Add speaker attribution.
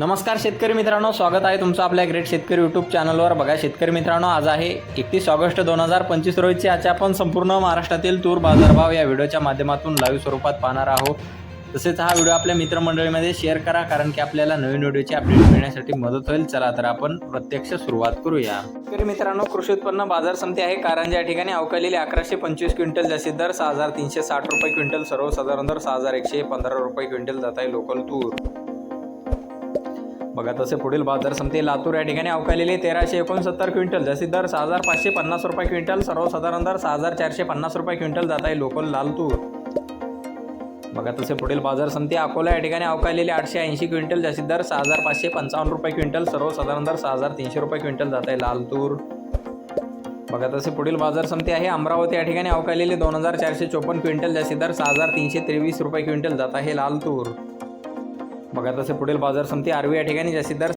Speaker 1: नमस्कार शेतकरी मित्रांनो स्वागत आहे तुमचं आपल्या ग्रेट शेतकरी यूट्यूब चॅनलवर बघा शेतकरी मित्रांनो आज आहे एकतीस ऑगस्ट दोन हजार पंचवीस रोजची आज आपण संपूर्ण महाराष्ट्रातील तूर बाजारभाव या व्हिडिओच्या माध्यमातून लाईव्ह स्वरूपात पाहणार आहोत. तसेच हा व्हिडिओ आपल्या मित्रमंडळीमध्ये शेअर करा कारण की आपल्याला नवीन व्हिडिओची अपडेट मिळण्यासाठी मदत होईल. चला तर आपण प्रत्यक्ष सुरुवात करूया. शेतकरी मित्रांनो कृषी उत्पन्न बाजार समिती आहे. कारंजा या ठिकाणी अवकालेली अकराशे पंचवीस क्विंटल जास्तीत दर सहा हजार तीनशे साठ रुपये क्विंटल सर्वसाधारण दर सहा हजार एकशे पंधरा रुपये क्विंटल जात आहे लोकल तूर. बघा तसे पुढील बाजार समिती लातूर या ठिकाणी अवकालेली तेराशे एकोणसत्तर क्विंटल जसे दर सहा हजार पाचशे पन्नास रुपये क्विंटल सर्वसाधारण दर सहा हजार चारशे पन्नास रुपये क्विंटल जात आहे लोकल लाल तूर बघा तसे पुढील बाजार समिती अकोला या ठिकाणी अवकालेली आठशे ऐंशी क्विंटल जसे दर सहा हजार पाचशे पंचावन्न रुपये क्विंटल सर्वसाधारण दर सहा हजार तीनशे रुपये क्विंटल जात आहे लाल तूर बघा तसे पुढील बाजार समिती आहे. अमरावती या ठिकाणी अवकालेली दोन हजार चारशे चोपन्न क्विंटल जसे दर सहा हजार तीनशे तेवीस रुपये क्विंटल जात आहे लाल बघत असे पुढील बाजार समिती आरवी या ठिकाणी जास्तीत दर